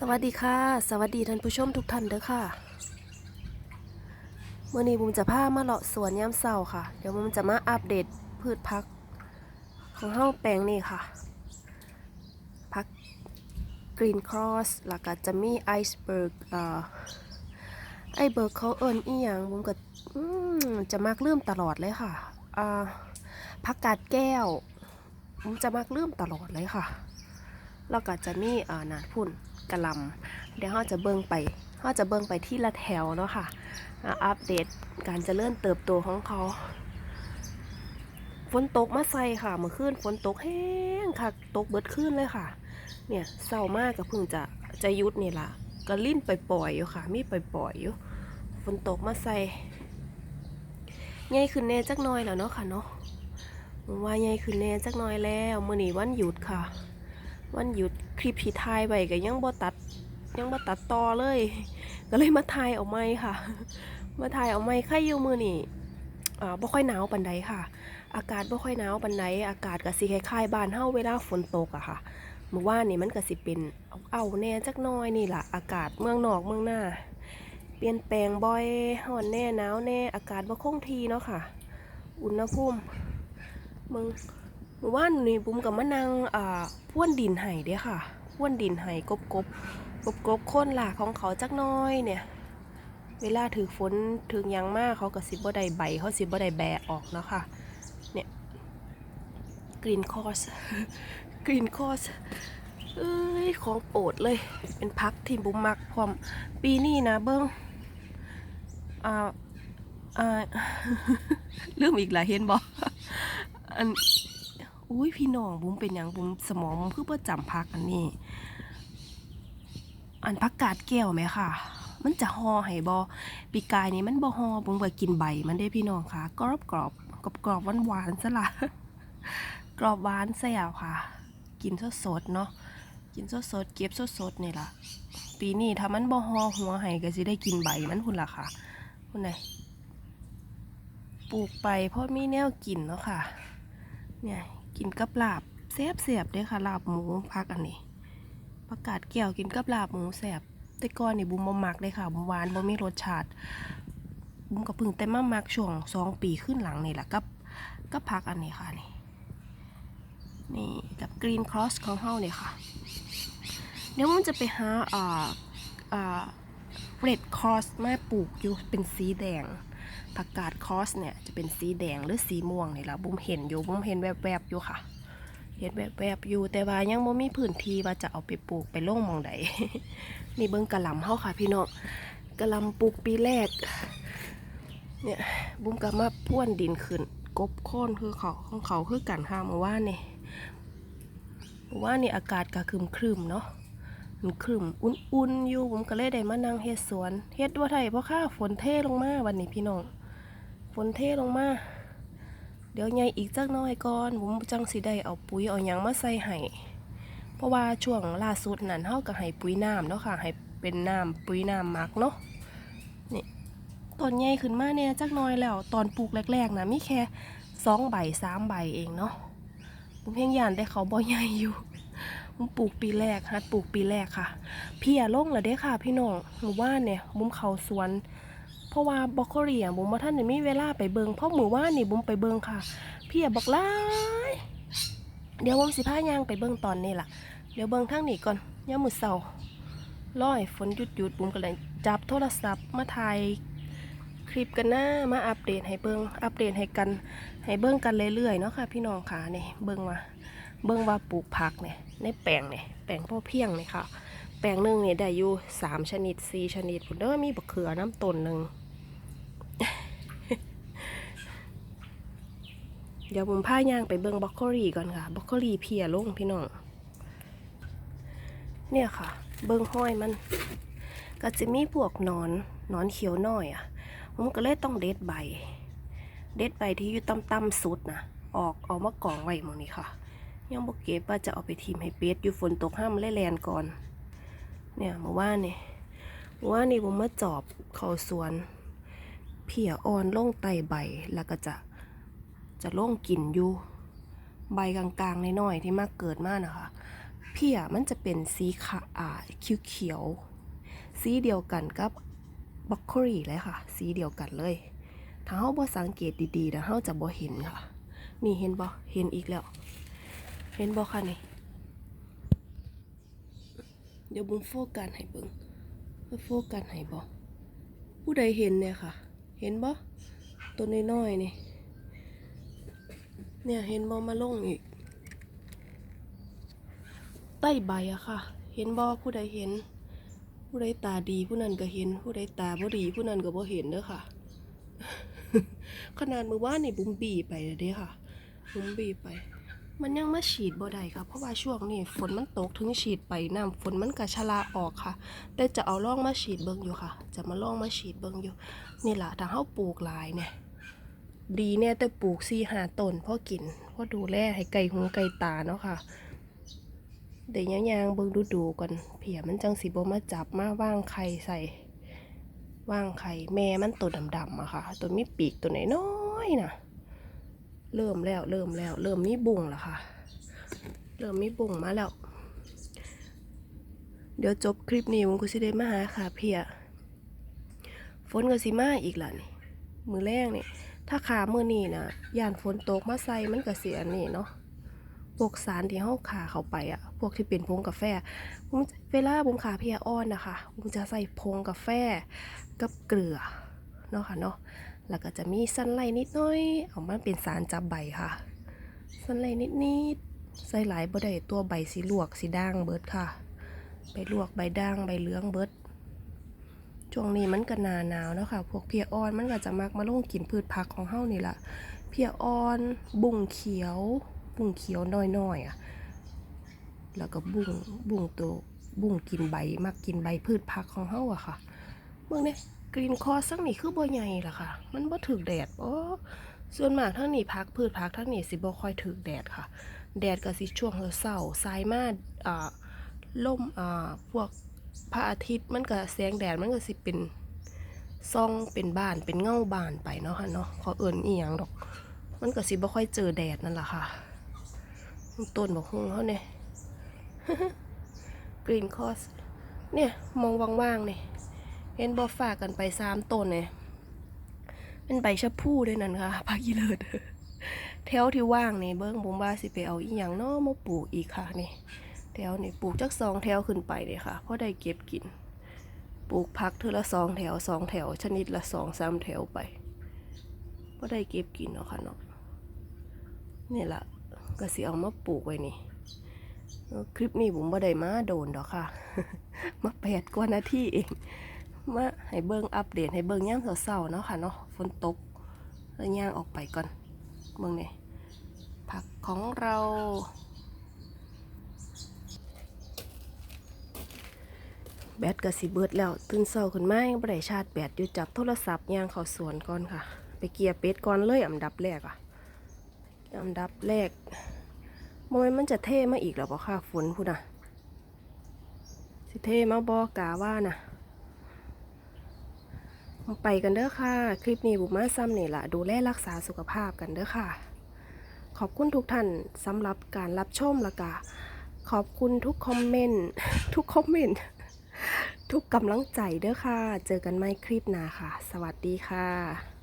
สวัสดีค่ะ สวัสดีท่านผู้ชมทุกท่านเด้อค่ะเมื่อนี้บุมจะพามาเลาะสวนยามเช้าค่ะ เดี๋ยวบุมจะมาอัปเดตพืชพัก ของเฮาแปลงนี่ค่ะ พักกรีนครอสแล้วก็จะมีไอซ์เบิร์กอ่อไอเบิร์กเขาเอิญอีหยังบุมก็อืมจะมักลืมตลอดเลยค่ะอ่าพักกาดแก้วบุมจะมักลืมตลอดเลยค่ะ แล้วก็จะมีอ่านาพุ่น กะลำเดี๋ยวเราจะเบิ่งไปเราจะเบิ่งไปที่ละแถวเนาะค่ะอ่าอัปเดตการจเจริญเติบโตของเขาฝนตกมาใส่ค่ะเมื่อคืนฝนตกแห้งค่ะตกเบิดคืนเลยค่ะ เนี่ยเศร้ามากก็เพิ่งจะจะยุดนี่ล่ะก็ลิ้นไปปล่อยๆอยู่ค่ะ มีไปปล่อยๆอยู่ฝนตกมาใส่ใหญ่ขึ้นแน่จักน่อยแล้วเนาะค่ะเนาะว่าใหญ่ขึ้นแน่จักน่อยแล้วมื้อนี้วันหยุดค่ะ วันหยุดคลิปที่ถ่ายไว้ก็ยังบ่ตัดยังบ่ตัดต่อเลย ก็เลยมาถ่ายเอาไม่ค่ะ มาถ่ายเอาไม่ใครอยู่มือนี่อ่าบ่ค่อยหนาวปานใดค่ะ อากาศบ่ค่อยหนาวปานใดอากาศก็สิคล้ายๆบ้านเฮาเวลาฝนตกอะค่ะเมื่อวานนี่มันก็สิเป็นเอาแน่จักน้อยนี่ล่ะอากาศเมืองนอกเมืองหน้า เปลี่ยนแปลงบ่อยร้อนแน่หนาวแน่อากาศบ่คงทีเนาะค่ะ อุณหภูมิมึง เมื่อวานนี่บุ้มกับมะนางอ่าพ่วนดินไห้เด้ค่ะพ่วนดินไห้กบกบกบกบคนหลากของเขาจักน้อยเนี่ย เวลาถือฝนถึงยังมากเขาก็สิบบ่ได้ใบเขาสิบบ่ได้แบะออกเนาะค่ะเนี่ยกรีนคอสกรีนคอสเอ้ยของโปรดเลย เป็นพักที่บุ้มมักพร้อมปีนี้นะเบิ้งอ่าอ่าลืมอีกหลายเห็นบอกอัน อุ้ยพี่น้องบุ้มเป็นอย่างบุ้มสมองบุ้มคือประจำพักอันนี้ อันพักกาดแก้วไหมค่ะ มันจะห่อให้บอปีกายนี้มันบ่ห่อบุ้มก็กินใบมันได้พี่น้องค่ะ กรอบกรอบกรอบกรอบหวานหวานๆซะละกรอบหวานแซ่บค่ะ กินสดสดๆเนาะกินสดสดๆเก็บสดสดๆนี่ล่ะ ปีนี้ถ้ามันบ่ห่อหัวให้ก็สิได้กินใบมันพุ่นล่ะค่ะพุ่นไหนปลูกไปเพราะมีแนวกินเนาะค่ะ เนี่ย กินกับลาบแซ่บเสียบๆเด้ค่ะลาบหมูพักอันนี้ประกาศแก้วกินกับลาบหมูแซ่บแต่ก่อนนี่บุมบ่มักเลยค่ะบุมหวานบ่มีรสชาติบุมก็เพิ่งแต่มามักช่วงสองปีขึ้นหลังนี่แหละกับกับพักอันนี้ค่ะนี่นี่กับกรีนครอสของเฮาเนี่ยค่ะ เดี๋ยวมันจะไปหาอ่าอ่าเรดครอสมาปลูกอยู่เป็นสีแดงผักกาดคอสเนี่ย เป็นสีแดงหรือสีม่วงนี่แหละบุ้มเห็นอยู่บุ้มเห็นแวบๆอยู่ค่ะ เห็นแวบๆอยู่แต่ว่ายังบ่มีพื้นที่ว่าจะเอาไปปลูกไปโล่งมองใดนี่เบิ้งกระลำเฮาค่ะ พี่น้องกระลำปลูกปีแรก เนี่ยบุ้มก็มาพ่วนดินขึ้น กบโค่นคือเขาของเขาคือกันค่ะเมื่อวานนี่เมื่อวานนี่อากาศก็ครึมๆเนาะมันครึมอุ่นๆอยู่ผมก็เลยได้มานั่งเฮ็ดสวนเฮ็ดว่าไทยเพราะข้าฝนเทลงมาวันนี้พี่น้อง ฝนเทลงมา เดี๋ยวใหญ่อีกจักน้อยก่อนผมจังสิได้เอาปุ๋ยเอาหยังมาใส่ให้เพราะว่าช่วงล่าสุดนั้นเฮาก็ให้ปุ๋ยน้ำเนาะค่ะให้เป็นน้ำปุ๋ยน้ำมักเนาะนี่ตอนใหญ่ขึ้นมาเนี่ยจักน้อยแล้ว ตอนปลูกแรกๆนะมีแค่สองใบสามใบเองเนาะผมเพียงยานได้เขาบ่ใหญ่อยู่ผมปลูกปีแรกฮัดปลูกปีแรกค่ะพี่อย่งเลยเด้ค่ะ พี่น้องหมู่บ้านเนี่ยบุ้มเขาสวน เพราะว่าบอกโคเรียบุ้มว่าท่านจะมีเวลาไปเบิงเพราะหมู่บ้านี่บุ้มไปเบิงค่ะ พี่อย่าบอกหลายเดี๋ยวผมสิพายางไปเบิงตอนนี้ล่ะ เดี๋ยวเบิงทางนี้ก่อนย่ามือเสาร้อยฝนหยุดหยุดบุ้มก็เลยจับโทรศัพท์มาถ่ายคลิปกันหน้ามาอัปเดตให้เบิงอัปเดตให้กันให้เบิงกันเรื่อยๆเนาะค่ะ พี่น้องค่ะนี่เบิงว่าเบิงว่าปลูกผักเนี่ยในแปลงเนี่ยแปลงพ่อเพียงเนี่ยค่ะ แปลงหนึ่งเนี่ยได้อยู่สามชนิดสี่ชนิดผมเด้อมีบักเขือน้ำต้นหนึ่งเดี๋ยวผมพายางไปเบิ่งบรอกโคลีก่อนค่ะบรอกโคลีเพียลงพี่น้องเนี่ยค่ะ เบิ่งห้อยมัน ก็จะมีพวกนอนนอนเขียวน้อยอะผมก็เลยต้องเด็ดใบ เด็ดใบที่อยู่ต่ำๆสุดนะออกเอามากองไว้มองนี้ค่ะ ยังบกเก็บว่าจะเอาไปทีมให้เป็ดอยู่ฝนตกห้ามไล่แลนก่อน เนี่ยเมื่อว่านนี่เมื่อว่านนี่ผมมาจอบเขาสวน เพียอ่อนลงไตใบแล้วก็จะจะลงกินอยู่ ใบกลางๆน้อยๆที่มากเกิดมากนะคะ เพียมันจะเป็นสีขาวอ่าเขียวๆสีเดียวกันกับบล็อกโคลีเลยค่ะ สีเดียวกันเลย ถ้าเฮาบ่สังเกตดีๆนะเฮาจะบ่เห็นค่ะ นี่เห็นบ่เห็นอีกแล้ว เห็นบ่คะนี่ ดี๋ยวบุ้มโฟกัสให้เบิ่งว่าโฟกัสให้บ่ผู้ใดเห็นเนี่ยค่ะ เห็นบ่ตัวน้อยๆนี่เนี่ยเห็นบ่มาลงอีก ใต้ใบอะค่ะ เห็นบ่ผู้ใดเห็น ผู้ใดตาดีผู้นั้นก็เห็น ผู้ใดตาบ่ดีผู้นั้นก็บ่เห็นเด้อค่ะ ขนาดมือว่านี่บุ้มบีไปเลยเด้ค่ะบุ้มบีไป มันยังมาฉีดบ่ได้ค่ะ เพราะว่าช่วงนี้ฝนมันตกถึงฉีดไปน้ำฝนมันก็ชะลาออกค่ะ แต่จะเอาล่องมาฉีดเบิ่งอยู่ค่ะ จะมาล่องมาฉีดเบิ่งอยู่ นี่แหละถ้าเฮาปลูกหลายเนี่ยดีเนี่ยแต่ปลูกสี่หาต้นพ่อกินพ่อดูแลให้ไก่หูไก่ตาเนาะค่ะเดี๋ยวยางๆเบิ่งดูดูก่อนเพียมันจังสิบ่มาจับมาว่างไข่ใส่ว่างไข่แม่มันตัวดำๆอะค่ะ ตัวมีปีกตัวน้อยๆน่ะ เริ่มแล้ว เริ่มแล้ว เริ่มมีบุ่งแล้วค่ะ เริ่มมีบุ่งมาแล้ว เดี๋ยวจบคลิปนี้ผมก็สิได้มาหาค่ะเพียฝนก็สิมาอีกล่ะนี่มือแรกนี่ถ้าขามือนี่นะย่านฝนตกมาใส่มันก็เสียนี่เนาะพวกสารที่เฮาขาเข้าไปอะพวกที่เป็นผงกาแฟผมเวลาผมขาเพียอ่อนนะคะผมจะใส่ผงกาแฟกับเกลือเนาะค่ะเนาะ แล้วก็จะมีสันไลนิดน้อยเอามันเป็นสารจับใบค่ะ สันไลนิดนิดๆใส่หลายบ่ได้ตัวใบสีลวกสีด่างเบิดค่ะ ไปลวกใบด่างใบเหลืองเบิดช่วงนี้มันก็หนาหนาวนะค่ะ พวกเพียอ่อนมันก็จะมักมาลงกินพืชผักของเฮานี่ละเพียอ่อน บุ่งเขียว บุ่งเขียวน้อยๆอะแล้วก็บุ่งบุ่งตัวบุ่งกินใบมักกินใบพืชผักของเฮาอะค่ะเบิ่งเนี่ย กรีนคอสังนี่คือบ่ใหญ่ล่ะค่ะ มันบ่ถึกแดดบ่ส่วนมากทั้งนี้พักพืชผักทั้งนี้สิบ่ค่อยถึกแดดค่ะ แดดก็สิช่วงเช้าๆสายมาอ่าล่มอ่าพวกพระอาทิตย์มันก็แสงแดดมันก็สิเป็นซ่องเป็นบ้านเป็นเงาบ้านไปเนาะค่ะเนาะขอเอิ้นอีหยังดอก มันก็สิบ่ค่อยเจอแดดนั่นล่ะค่ะ ต้นบอกฮงเขาเนี่ยกรีนคอสเนี่ยมองว่างๆเนี่ย เห็นบอฝากกันไปสามต้นเนี่ยเป็นใบชะพูด้วยนั่นค่ะพากิเลิศแถวที่ว่างนี่เบิ้งผมว่าสิไปเอาอีหยังเนาะมาปลูกอีกค่ะนี่แถวนี่ปลูกจักสองแถวขึ้นไปเลยค่ะเพราะได้เก็บกิน ปลูกพักเทอละสองแถวสองแถว ชนิดละสองสามแถวไปเพราะได้เก็บกินเนาะค่ะเนาะนี่แหละก็สิเอามาปลูกไว้นี่คลิปนี้ผมบ่ได้มาโดนดอกค่ะ มาแปดกว่านาทีเอง มาให้เบิ่งอัปเดตให้เบิ่งย่ามเศร้าๆเนาะค่ะเนาะฝนตกแล้วย่างออกไปก่อนเบิ่งนี่ผักของเราแบตก็สิเบิดแล้ว ตื่นเช้าขึ้นมายังบ่ได้ชาร์แบตอยู่จับโทรศัพท์ย่างเข้าสวนก่อนค่ะ ไปเกียร์เป็ดก่อนเลยอันดับแรกอะอันดับแรกโมยมันจะเท่มาอีกแล้วบ่ค่ะฝนพูดน่ะ สิเท่มาบอกาว่าน่ะ ไปกันเด้อค่ะ คลิปนี้บุมาซ้ำนี่ละดูแลรักษาสุขภาพกันเด้อค่ะ ขอบคุณทุกท่านสำหรับการรับชมละกะ ขอบคุณทุกคอมเมนต์ทุกคอมเมนต์ทุกกำลังใจเด้อค่ะ เจอกันใหม่คลิปหน้าค่ะ สวัสดีค่ะ